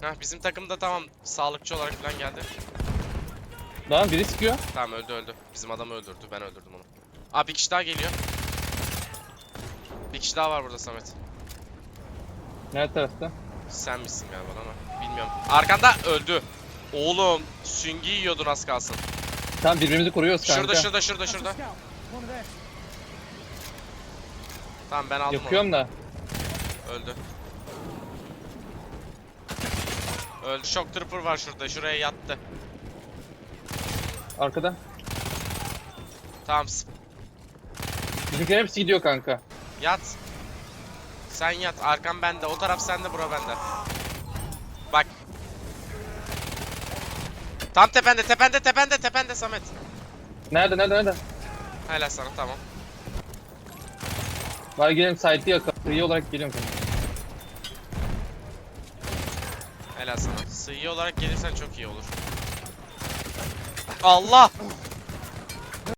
Heh, bizim takımda tamam sağlıkçı olarak falan geldi. Lan biri sıkıyor. Tamam öldü öldü. Bizim adamı öldürdü. Ben öldürdüm onu. Aa bir kişi daha geliyor. Bir kişi daha var burada Samet. Nerede tarafta? Sen misin galiba ama bilmiyorum. Arkanda öldü. Oğlum süngü yiyordun az kalsın. Tamam birbirimizi koruyoruz kanka. Şurada şurada şurada şurada. Tamam ben aldım Yakıyorum da. onu. Öldü. Öldü. Shock Trooper var şurada. Şuraya yattı. Arkada. Tamam Bizimkilerin hepsi gidiyor kanka. yat. Sen yat. Arkam bende. O taraf sende bura bende. Bak. Tam tepende tepende tepende tepende Samet. Nerede nerede nerede? Helal sana tamam. Var gelin site'ı yakalım. İyi olarak geliyorum kanka. Helal sana. Sıyı olarak gelirsen çok iyi olur. Allah!